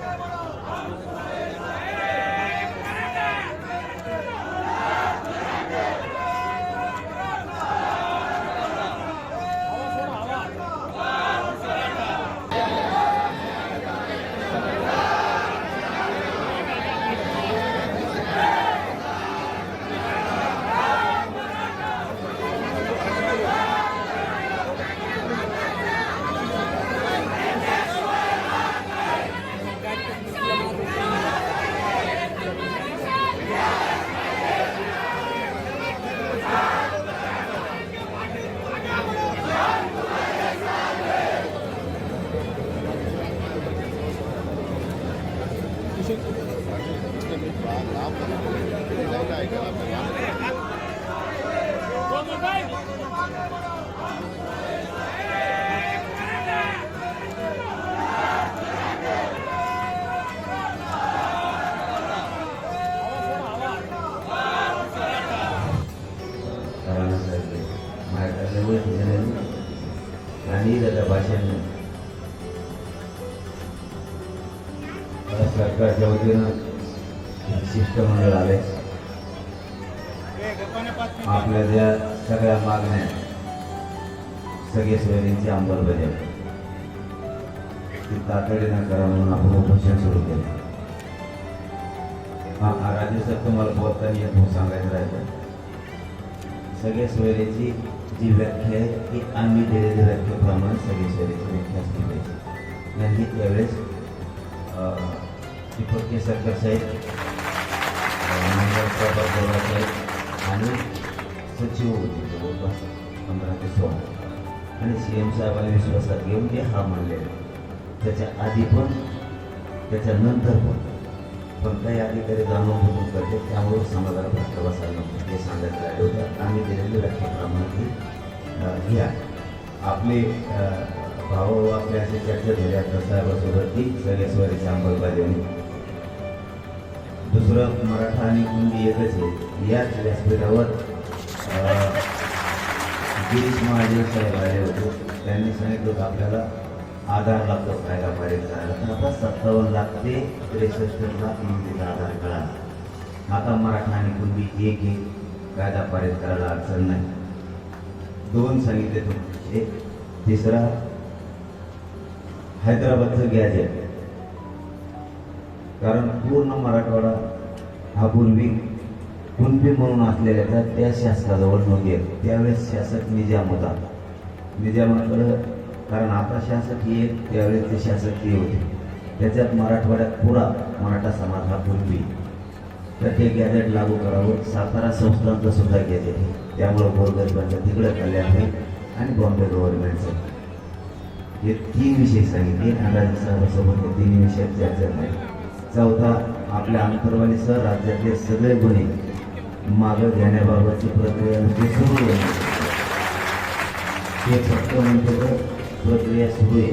करायला सगळ्या सगळे सोयरींची अंमलबजावणी. ती तातडीनं करा म्हणून आपण उपोषण सुरू केलं. हा राज्य सर तुम्हाला बोलताना एक सांगायचं राहिलं. सगळे सोयरीची जी व्याख्या आहे ती आम्ही दिलेली व्याख्येप्रमाणे सगळे सोयरीची व्याख्या असली पाहिजे. म्हणजे नाही त्यावेळेस दीपक केसरकर साहेब अं, प्रभाग साहेब आणि सचिव होते. विश्वास पंधरा ते सोळा. आणि सी एम साहेबांनी विश्वासात घेऊन ते हा मानलेला त्याच्या आधी पण त्याच्यानंतर पण. पण काही अधिकारी जाणून बुजून करते त्यामुळे समाजाला फटका बसायला हे सांगायचं राहिले होतं. आम्ही दिलेली व्याख्याप्रमाणे ही आहे. आपले भाऊ आपले असे चर्चा झाली. आता साहेबासोबत ती सगळ्या अंमलबजावणी दुसरं मराठा आणि हिंदी एकच आहे. याच व्यासपीठावर गिरीश महाजन साहेब आले होते. त्यांनी सांगितलं होतं आपल्याला आधार लागतो कायदा पाहिजे झाला तर आता सत्तावन्न लाख ते त्रेसष्ट लाख नोंदीचा आधार कळा आता मराठा आणि कुणबी एक एक कायदा पारित करायला अडचण नाही. दोन सांगितले तुम्ही एक तिसरा हैदराबादचं गॅजेट. कारण पूर्ण मराठवाडा हा पूर्वी कुणबी म्हणून असलेल्या त्या शासकाजवळ नोंदी त्यावेळेस शासक निजाम होता. निजामाकडं कारण आता शासक हे त्यावेळेस ते शासक हे होते. त्याच्यात मराठवाड्यात पुरा मराठा समाज हा पूर्वी तर ते गॅजेट लागू करावं. सातारा संस्थांचं सुद्धा गॅजेट आहे. त्यामुळं गोरगरिबांचं तिकडं कल्याण होईल आणि बॉम्बे गव्हर्नमेंटचं हे तीन विषय सांगितले. आणि राज्य साहेबांसोबत हे तीन विषय चर्चा झाली चौथा आपल्या अंतर्वाली सह राज्यातले सगळे गुन्हे. मागं घेण्याबाबतची प्रक्रिया म्हणजे सुरू आहे. हे फक्त म्हणतो तर प्रक्रिया सुरू आहे.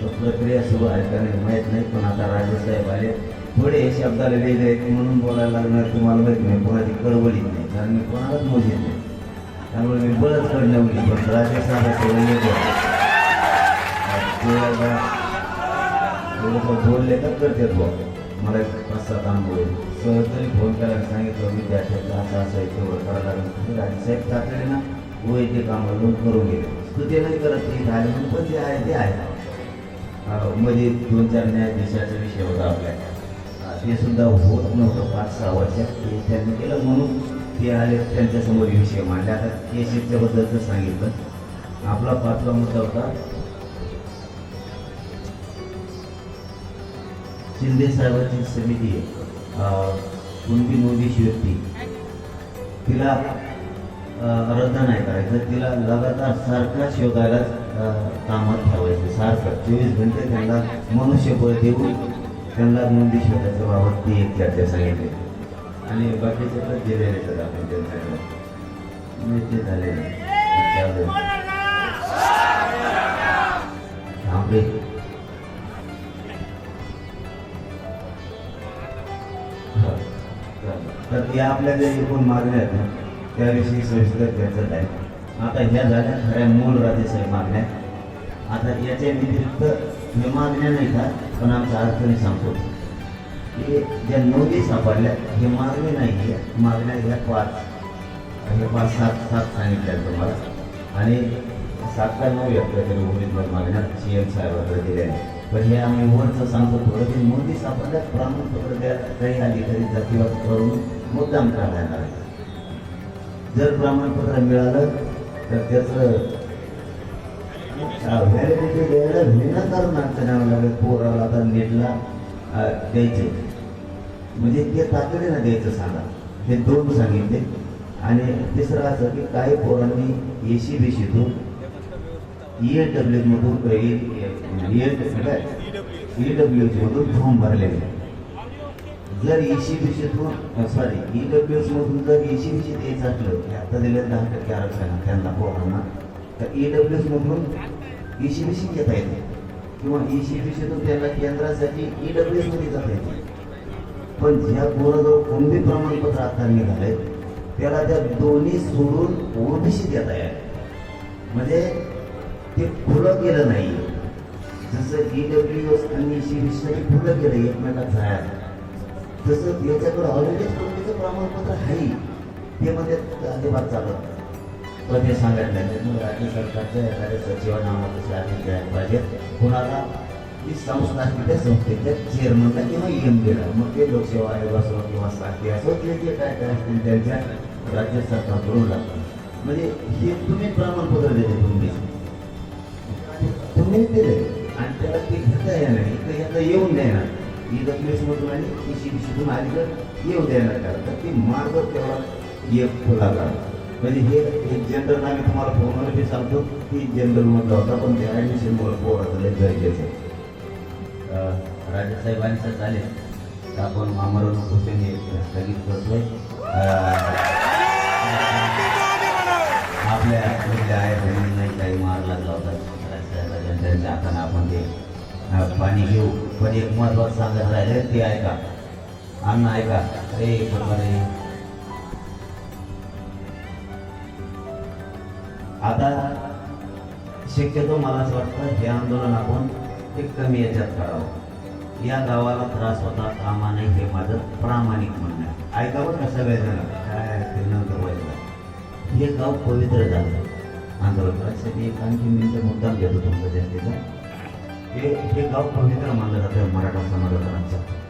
तर प्रक्रिया सुरू आहे का नाही माहीत नाही पण आता राजेसाहेब आले. थोडे हे शब्दाला वेगळे आहेत म्हणून बोलायला लागणार तुम्हाला माहीत नाही. कोणाची कळवळीत नाही कारण मी कोणालाच मोजीत नाही. त्यामुळे मी बळच कडण्यावली पण राजेसाहेब थोडंसं बोलले तर करतात बाबा मला एक पाच सात अनुभव आहे फोन करायला सांगितलं मी त्या ठेवलं असं असं इथे तेवढं करायला लागलं. राजेसाहेब तातडीनं ना वैद्य कामाला लोन करून गेले. स्तुती नाही करत ते झाले म्हणून पण ते आहे ते आहे. म्हणजे मध्ये दोन चार न्यायाधीशाचा विषय होता आपल्या. ते सुद्धा होत नव्हतं पाच सहा वर्षात ते त्यांनी केलं म्हणून ते आले त्यांच्यासमोर विषय मांडले. आता केसीच्या बद्दलचं सांगितलं. आपला पाचवा मुद्दा होता शिंदे साहेबांची समिती आहे. अं, कुणबी व्यक्ती. तिला रद्द नाही करायचं. तिला लगातार सारखा शोधायला कामात ठेवायचं. सारखं चोवीस घंटे त्यांना मनुष्यबळ देऊन त्यांना नोंदी शोधायच्या बाबत ती एक चर्चा सांगितली. आणि बाकीचे तर दिलेले तर आपण त्यांच्याकडे. ते झालेले तर या आपल्या ज्या एकूण मागण्या आहेत ना त्याविषयी सविस्तर चर्चा आहे. आता ह्या झाल्या खऱ्या मूळ राजेशाही मागण्या. आता याच्या व्यतिरिक्त हे मागण्या नाही का पण आमच्या अडचणी सांगतो. की ज्या नोंदी सापडल्या हे मागणी नाही आहे. मागण्या ह्या पाच हे पाच सात सात सांगितल्या तुम्हाला. आणि सात का नऊ व्यक्त तरी उमेदवार मागण्या सी एम साहेबांकडे दिल्या पहिले आम्ही वरचं सांगतो थोडं ते मोदी सापडल्यास प्रमाणपत्र त्या काही अधिकारी जातीवाद करून मुद्दाम काढायला जर प्रमाणपत्र मिळालं तर त्याचं व्हॅलिडिटी द्यायला विनाकारण अडचण आणावं लागेल पोराला आता नेटला द्यायचे. म्हणजे ते तातडीनं द्यायचं सांगा. हे दोन सांगितले. आणि तिसरं असं की काही पोरांनी एसी बीसीतून ई एन डब्ल्यू मधून ई मधून फॉर्म भरलेले. जर E एसी बीसीतून सॉरी ई डब्ल्यू एस मधून जर एसी बीसी द्यायचं असलं की आता दिलं दहा टक्के आरक्षण त्यांना हो, पोरांना तर ई डब्ल्यू एस मधून एसी बीसी घेता येते. किंवा एसी बीसीतून त्यांना केंद्रासाठी ई डब्ल्यू एसमध्ये जाता येते. पण ज्या पोराजवळ कोणते प्रमाणपत्र आता निघाले त्याला त्या दोन्ही सोडून ओबीसी देता येत. म्हणजे ते खुलं केलं नाही. जसं ई डब्ल्यू एस आणि सी पूर्ण केलं एकमेकात जायला तसं याच्याकडे ऑलरेडीच कुणबीचं प्रमाणपत्र आहे? ते मध्ये अजिबात चालत पण ते सांगायला नाही राज्य सरकारच्या एखाद्या सचिवांना आम्हाला तसे आदेश द्यायला पाहिजे. कुणाला ती संस्था असते त्या संस्थेच्या चेअरमनला किंवा एम डीला मग ते लोकसेवा आयोग असो किंवा साथी असो ते जे काय काय असतील त्यांच्या राज्य सरकारकडून लागतात. म्हणजे हे तुम्ही प्रमाणपत्र दिले तुम्ही. तुम्ही दिले आणि त्याला ते घेता येणार नाही. तर ह्याला येऊन देणार. ही डब्ल्यू एस आणि ई सी बी येऊ देणार त्याला. तर ते मार्ग तेवढा एक लागला म्हणजे हे एक जनरल आम्ही तुम्हाला फोनवर ते सांगतो की जनरलमधला होता पण ते ॲडमिशनमुळे पोराचं लय गरजेचं आहे. अं, राजेसाहेबांचं चालेल तर आपण आमरण हुसेन हे स्थगित करतोय. आपल्या आपल्या आई बहिणींनाही काही मार लागला होता. त्यांच्या हाताने आपण ते पाणी घेऊ. पण एक महत्वाचं सांगत राहिले ते ऐका. अन्न ऐका. अरे बरोबर आता शक्यतो मला असं वाटतं हे आंदोलन आपण एक कमी याच्यात करावं. या गावाला त्रास होता कामा नाही हे माझं प्रामाणिक म्हणणं आहे. ऐकावं कसं सगळेजण. काय ते नंतर व्हायचं हे गाव पवित्र झालं. आंदोलन करायसाठी एक आणखी मिनिटं मुद्दाम घेतो तुमच्या जनतेचा. हे हे गाव पवित्र मानलं जातं मराठा समाजाचं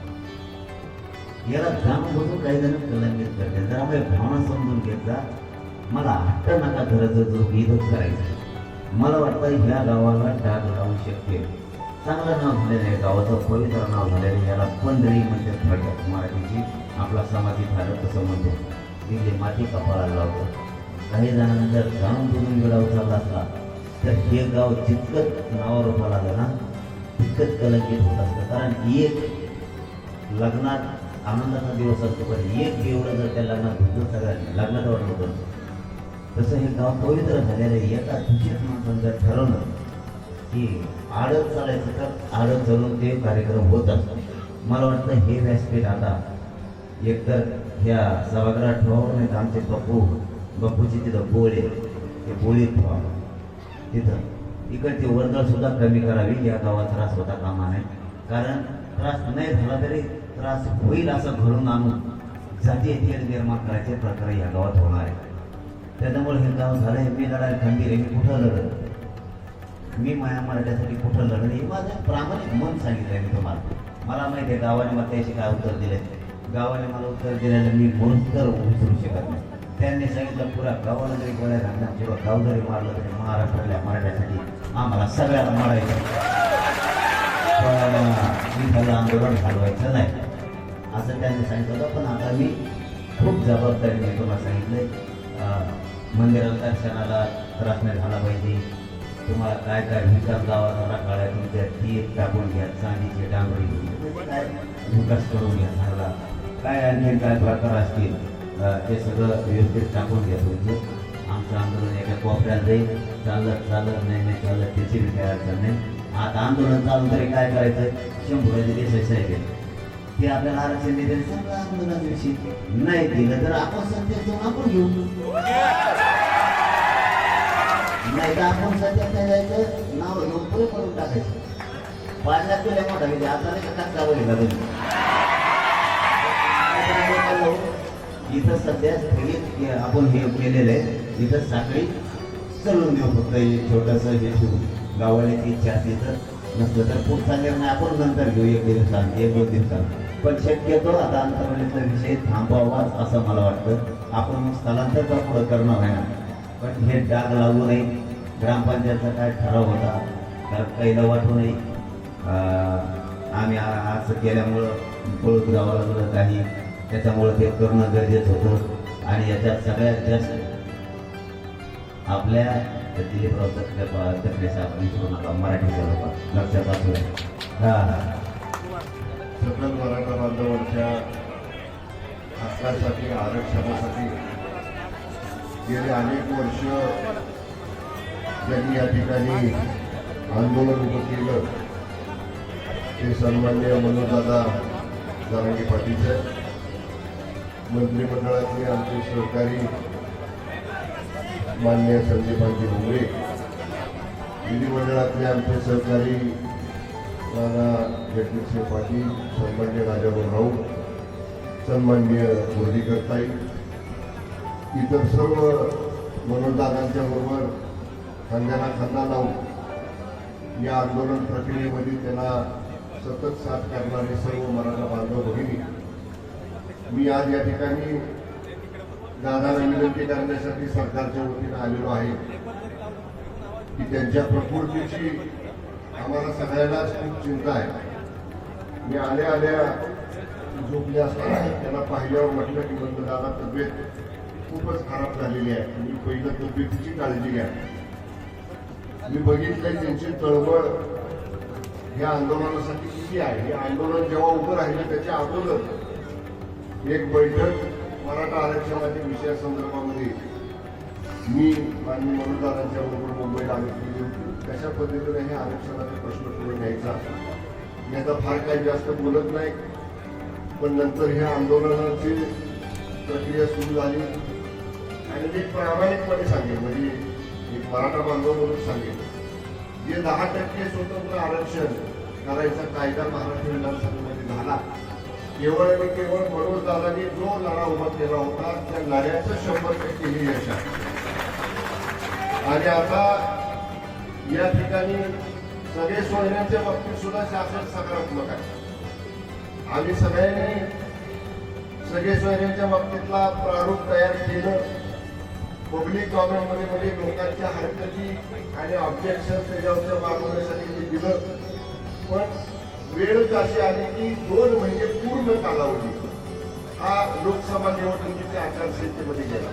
याला जाणून बघून काही जण कलंकित करते जर आपल्या भावना समजून घेतला मला हट्ट नका गरज जो गीतच करायचं मला वाटतं ह्या गावाला डाग लावू शकते चांगलं नाव झालेलं आहे गावाचं पवित्र नाव झालेलं आहे. याला पंधरी म्हणजे थोडक्यात मराठीची आपला समाधी झालं तसं म्हणतो. तिथे माती कपाळाला लावतो. काही जणांना जर जाणून बुजून वेळावर असला तर हे गाव जितकं नावावर रूपाला आलं ना तितकंच कलंकित होत असतं. कारण एक लग्नात आनंदाचा दिवस असतो पण एक एवढं जर त्या लग्नात होतं सगळ्यांनी लग्नात वाढलं होतं. तसं हे गाव पवित्र झालेलं आहे. एका दूषित माणसानं ठरवलं की आडत चालायचं तर आडत चालून ते कार्यक्रम होत असतात मला वाटतं हे व्यासपीठ आता एकतर ह्या सभागृहात ठेवावं नाही तर आमचे बप्पू बापूजी तिथं बोळ आहे ते बोळीत तिथं इकडची वर्दळ सुद्धा कमी करावी या गावात त्रास होता कामा नये कारण त्रास नाही झाला तरी त्रास होईल असं घडून आणून जाती तेढ निर्माण करायचे प्रकार या गावात होणार आहे. त्याच्यामुळे हे गाव झालंय. मी लढायला खंबीर आहे. मी कुठं लढत मी माया मराठ्यासाठी कुठं लढत हे माझं प्रामाणिक मन सांगितलं मी तुम्हाला. मला माहिती आहे गावाने मला त्याशी काय उत्तर दिले गावाने मला उत्तर दिल्यानं मी म्हणून तर विसरू शकत नाही. त्यांनी सांगितलं पुरा गावाला जरी गोळ्या घालणार किंवा गाव जरी मारलं तरी महाराष्ट्रातल्या मराठ्यासाठी आम्हाला सगळ्याला मारायचं पण त्याला आंदोलन घालवायचं नाही. असं त्यांनी सांगितलं पण आता मी खूप जबाबदारीने तुम्हाला सांगितलं मंदिराला दर्शनाला त्रास नाही झाला पाहिजे. तुम्हाला काय काय विकास गावाला काढाय तुमच्या ती टाकून घ्या चांदीचे डांबरी घेऊन काय विकास करून घ्या चांगला काय आणखी काय प्रकार असतील? हे सगळं व्यवस्थित टाकून घ्या तुमचं. आमचं आंदोलन एका कोपऱ्यात जाईल. चालत चालत नाही नाही चालत त्याची बी काय अडचण नाही. आता आंदोलन चालू तरी काय करायचं? शंभराचे देश साहेब ते आपल्याला आरक्षण देते सगळं आंदोलनाविषयी नाही दिलं तर आपण सत्तेत जाऊन आपण घेऊ. नाही तर आपण सत्यात नाही जायचं. नाव घेऊन पुढे करून टाकायचं. पाण्यात तुला मोठा म्हणजे आता नाही का कच्चा बघितला तुम्ही? इथं सध्या स्थगित आपण हे केलेलं आहे. इथं साखळी चलून देऊ फक्त हे छोटंसं हे सुरू गावाची इच्छा असली तर नसलं तर पुढचा निर्णय आपण नंतर घेऊ. एक दिवसात एक दोन दिवसात पण शक्यतो आता अंतर्गतचा विषय थांबवावाच असं मला वाटतं. आपण मग स्थलांतर का पुढं करणं आहे ना. पण हे डाग लागू नये. ग्रामपंचायतचा काय ठराव होता? तर पहिलं वाटू नये. अं, आम्ही असं केल्यामुळं पळत जावं लागलं काही. त्याच्यामुळे ते करणं गरजेचं होतं. आणि याच्यात सगळ्यात जास्त आपल्या दिलीपराव तक्रे तक्रे साहेब विसरू नका मराठीच्या लोक लक्षात असू द्या. हा. हा सकल मराठा बांधवांच्या हक्कासाठी आरक्षणासाठी गेले अनेक वर्ष ज्यांनी या ठिकाणी आंदोलन उभं केलं. ते सन्मान्य मनोजदादा जारंगी पाटील साहेब मंत्रिमंडळातले आमचे सहकारी मान्य संदीपांजी भोंगरे विधिमंडळातले आमचे सहकारी नाना जगदीशे पाटील सन्मान्य राजाभाऊ राऊत सन्मान्य बोर्डीकर इतर सर्व मनोजदादांच्या बरोबर खांद्याला खांदा लावून या आंदोलन प्रक्रियेमध्ये त्यांना सतत साथ करणारे सर्व मराठा बांधव भगिनी मी आज या ठिकाणी दादाला विनंती करण्यासाठी सरकारच्या वतीनं आलेलो आहे. की त्यांच्या प्रकृतीची आम्हाला सगळ्यांनाच खूप चिंता आहे. मी आल्या आल्या झोपले असताना त्यांना पाहिल्यावर म्हटलं की म्हणलं दादा तब्येत खूपच खराब झालेली आहे. मी पहिलं तब्येतीची काळजी घ्या. मी बघितलं त्यांची तळमळ या आंदोलनासाठी किती आहे. हे आंदोलन जेव्हा उभं राहिलं त्याच्या अगोदर एक बैठक मराठा आरक्षणाच्या विषयासंदर्भामध्ये मी माननीय मतदारांच्या बरोबर मुंबईला आम्ही केली होती. कशा पद्धतीने हे आरक्षणाचा प्रश्न पुढे न्यायचा? मी आता फार काही जास्त बोलत नाही पण नंतर ह्या आंदोलनाची प्रक्रिया सुरू झाली. आणि मी प्रामाणिकपणे सांगेन म्हणजे एक मराठा बांधव म्हणून सांगेन. जे दहा टक्के स्वतंत्र आरक्षण करायचा कायदा महाराष्ट्र विधानसभेमध्ये झाला केवळ आणि केवळ मनोज दादानी जो लढा उभा केला होता त्या लढ्याचं शंभर टक्के हे यश आहे. आणि आता या ठिकाणी सगळे सोयऱ्यांच्या बाबतीत सुद्धा शासन सकारात्मक आहे. आम्ही सगळ्यांनी सगळे सोयऱ्यांच्या बाबतीतला प्रारूप तयार केलं. पब्लिकमध्ये म्हणजे लोकांच्या हरकती आणि ऑब्जेक्शन त्याच्यावरच्या मागवण्यासाठी ते दिलं. पण वेळच अशी आली की दोन महिने पूर्ण कालावधी हा लोकसभा निवडणुकीच्या आचारसंहितेमध्ये गेला.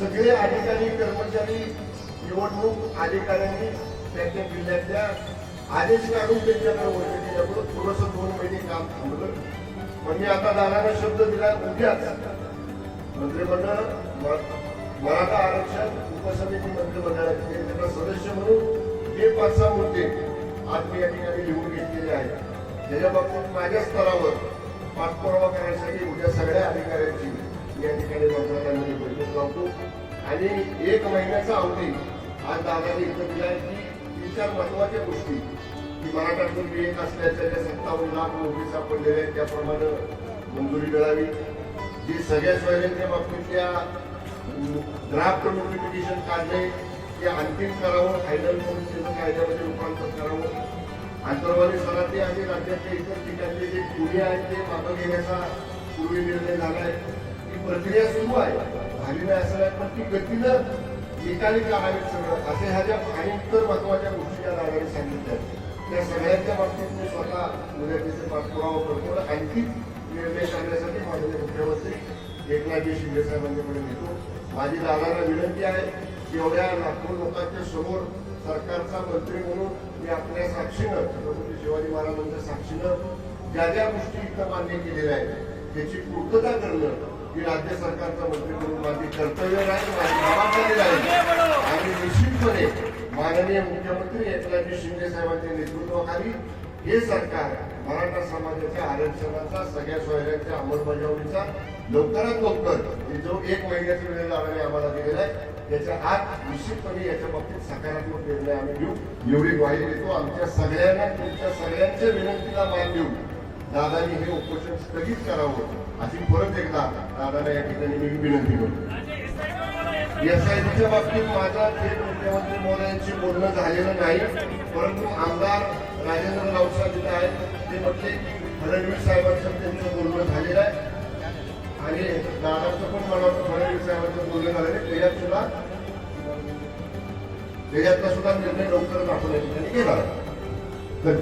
सगळे अधिकारी कर्मचारी निवडणूक अधिकाऱ्यांनी त्यांच्या जिल्ह्यातल्या आदेश काढून त्यांच्याकडे वर्ग केल्यामुळं थोडंसं दोन महिने काम थांबलं. म्हणजे आता दादाने शब्द दिला उद्याच मंत्रिमंडळ मराठा आरक्षण उपसमिती मंत्रिमंडळाचे त्यांना सदस्य म्हणून हे पाच सहा मुद्दे आज मी या ठिकाणी लिहून घेतलेले आहेत त्याच्या बाबतीत माझ्या स्तरावर पाठपुरावा करण्यासाठी उद्या सगळ्या अधिकाऱ्यांची या ठिकाणी मंत्रालयामध्ये बैठक लावतो. आणि एक महिन्याचा अवधी आज दादाने इथं दिलाय की तीन चार महत्त्वाच्या गोष्टी. की मी एक असल्याच्या ज्या सत्तावन्न लाख नोकरी सापडलेल्या आहेत त्याप्रमाणे मंजुरी मिळावी. जी सगळ्या सोयऱ्यांच्या बाबतीतल्या ड्राफ्ट नोटिफिकेशन काढले ते अंतिम करावं फायनल करून त्याचं कायद्यामध्ये रूपांतर करावं. आंतरवाली शहरातले आणि राज्यातल्या इतर ठिकाणचे जे गुन्हे आहेत ते मागं घेण्याचा पूर्वी निर्णय झाला आहे. ती प्रक्रिया सुरू आहे. झाली नाही असं नाही पण ती गतीनं निकाली काढावी सगळं. असे ह्या ज्या आणि इतर महत्त्वाच्या गोष्टी या दादाने सांगितल्या आहेत, त्या सगळ्यांच्या बाबतीत मी स्वतः उद्या पाठपुरावा करतो आणखी निर्णय सांगण्यासाठी माननीय मुख्यमंत्री एकनाथजी शिंदे साहेबांच्याकडे घेतो माझी दादाला विनंती आहे एवढ्या लाखो लोकांच्या समोर सरकारचा मंत्री म्हणून मी आपल्या साक्षीनं छत्रपती शिवाजी महाराजांच्या साक्षीनं ज्या ज्या गोष्टी इथं मान्य केलेल्या आहेत त्याची पूर्तता करणं ही राज्य सरकारचा मंत्री म्हणून माझी कर्तव्य राहील माझी जबाबदारी राहील आणि निश्चितपणे माननीय मुख्यमंत्री एकनाथजी शिंदे साहेबांच्या नेतृत्वाखाली हे सरकार मराठा समाजाच्या आरक्षणाचा सगळ्या सोयऱ्यांच्या अंमलबजावणीचा लवकरात लवकर जो एक महिन्याचा वेळ लागणे आम्हाला दिलेला आहे याच्या आत निश्चितपणे याच्या बाबतीत सकारात्मक निर्णय आम्ही घेऊ. एवढी ग्वाही देतो. आमच्या सगळ्यांना तुमच्या सगळ्यांच्या विनंतीला मान देऊ दादानी हे उपोषण स्थगित करावं. अशी परत एकदा दादाला या ठिकाणी मी विनंती करतो. एसआयटीच्या बाबतीत माझ्या थेट मुख्यमंत्री मोदयांशी बोलणं झालेलं नाही परंतु आमदार राजेंद्र राऊत तिथे आहेत. ते म्हटले की फडणवीस साहेबांचं त्यांचं बोलणं झालेलं आहे. आणि दादाचं पण मला वाटतं फडणवीस साहेबांचं बोलणं झालं त्याच्यात सुद्धा त्याच्यातला सुद्धा निर्णय लवकर दाखवण्याचा या ठिकाणी